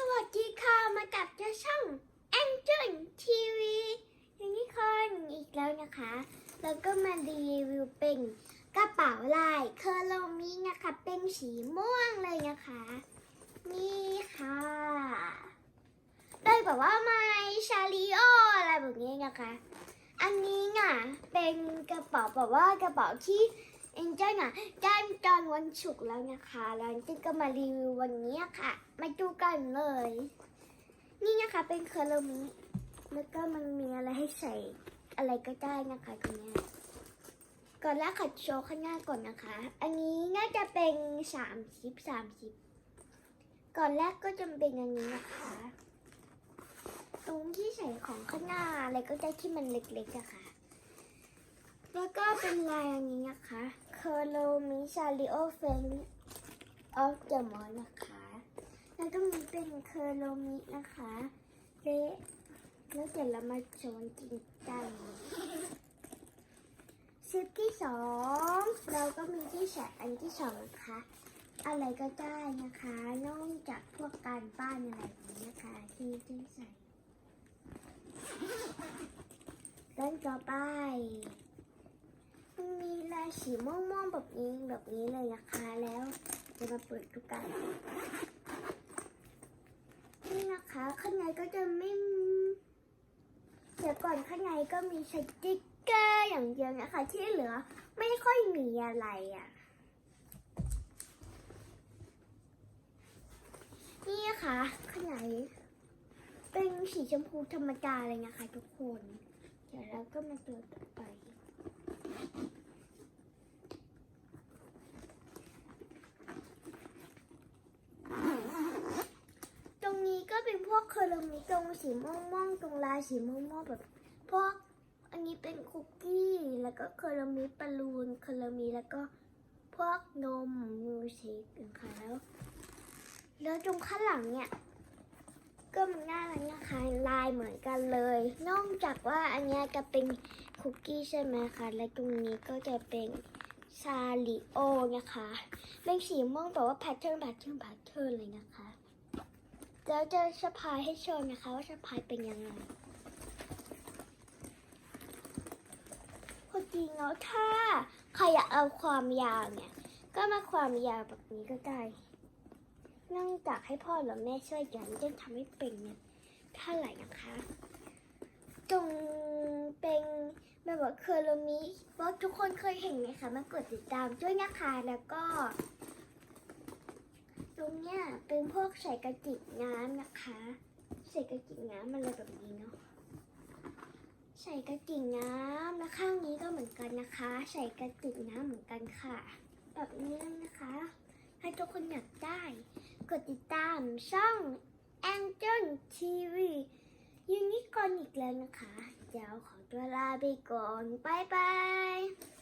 สวัสดีค่ะมากับเจ้าช่อง Angel TV ยูนิคนอีกแล้วนะคะ แล้วก็มารีวิวเป็นกระเป๋าลายเคอร์โลมินะคะ เป็นสีม่วงเลยนะคะ นี่ค่ะได้แบบว่าไมชาริโออะไรแบบนี้นะคะ อันนี้น่ะเป็นกระเป๋าแบบว่ากระเป๋าที่เอ็นเจนอะได้ ตอนวันศุกแล้วนะคะแล้วเอ็นเจนก็มารีวิววันนี้ค่ะ มาดูกันเลย นี่นะคะเป็นเคอร์ลมิแล้วก็มันมีอะไรให้ใส่อะไรก็ได้นะคะตรงนี้ก่อนแรกขัดโชว์ข้างหน้าก่อนนะคะ อันนี้น่าจะเป็นสามสิบสามสิบก่อนแรกก็จะเป็นอันนี้นะคะ ตรงที่ใส่ของข้างหน้าอะไรก็ได้ที่มันเล็กๆอะคะ แล้วก็เป็นลายอันนี้นะคะเคอร์โลมิชาริโอเฟนออฟเดอะมอนนะคะ แล้วก็มีเป็นเคอร์โลมินะคะเละแล้วเดี๋ยวเรามาโชว์จริงจังชุดที่สองเราก็มีที่ใส่อันที่สองนะคะ อะไรก็ได้นะคะ นอกจากพวกการบ้านอะไรแบบนี้นะคะที่ที่ใส่เรื่องต่อไป สีม่วงๆแบบนี้แบบนี้เลยนะคะแล้วจะมาเปิดดูกันนี่นะคะข้างในก็จะไม่เดี๋ยวก่อนข้างในก็มีสติ๊กเกอร์อย่างเดียวนะคะ ที่เหลือไม่ค่อยมีอะไรอะ่ะนี่นะคะข้างในเป็นสีชมพูธรรมดาเลยนะคะทุกคน เดี๋ยวเราก็มาตัวต่อไป ตรงนี้ก็ เป็นพวกเคอร์มิตรงสีม่วงๆตรงลายสีม่วงๆแบบพวกอันนี้เป็นคุกกี้แล้วก็เคอร์มิบอลลูนเคอร์มิแล้วก็พวกนมมิวสิกนะคะแล้วแล้วตรงข้างหลังเนี่ยก็มันน่ารักนะคะลายเหมือนกันเลย นอกจากว่าอันนี้จะเป็นคุกกี้ใช่ไหมคะและตรงนี้ก็จะเป็นซาริโอนะคะเป็นสีม่วงแบบว่าแพทเทิร์นแพทเทิร์นแพทเทิร์นเลยนะคะ เดี๋ยวจะสะพายให้ชมนะคะว่าสะพายเป็นยังไงพอจริงแล้วถ้าใครอยากเอาความยาวเนี่ย ก็มาความยาวแบบนี้ก็ได้นื่งจากให้พ่อหรือแม่ช่วยกันจะทำให้เป็นเนี่ยเท่าไหร่นะคะ ตรงเป็นแบบว่าเคอร์โลมิว่าทุกคนเคยเห็นไหมคะมากดติดตามด้วยนะคะแล้วก็ ตรงเนี้ยเป็นพวกใส่กระติกน้ำนะคะ ใส่กระติกน้ำอะไรแบบนี้เนาะใส่กระติกน้ำแล้วข้างนี้ก็เหมือนกันนะคะ ใส่กระติกน้ำเหมือนกันค่ะ แบบนี้นะคะให้ทุกคนอยากได้ กดติดตามช่อง Angel TV ยูนิคอนอีกแล้วนะคะ เดี๋ยวขอตัวลาไปก่อน บ๊ายบาย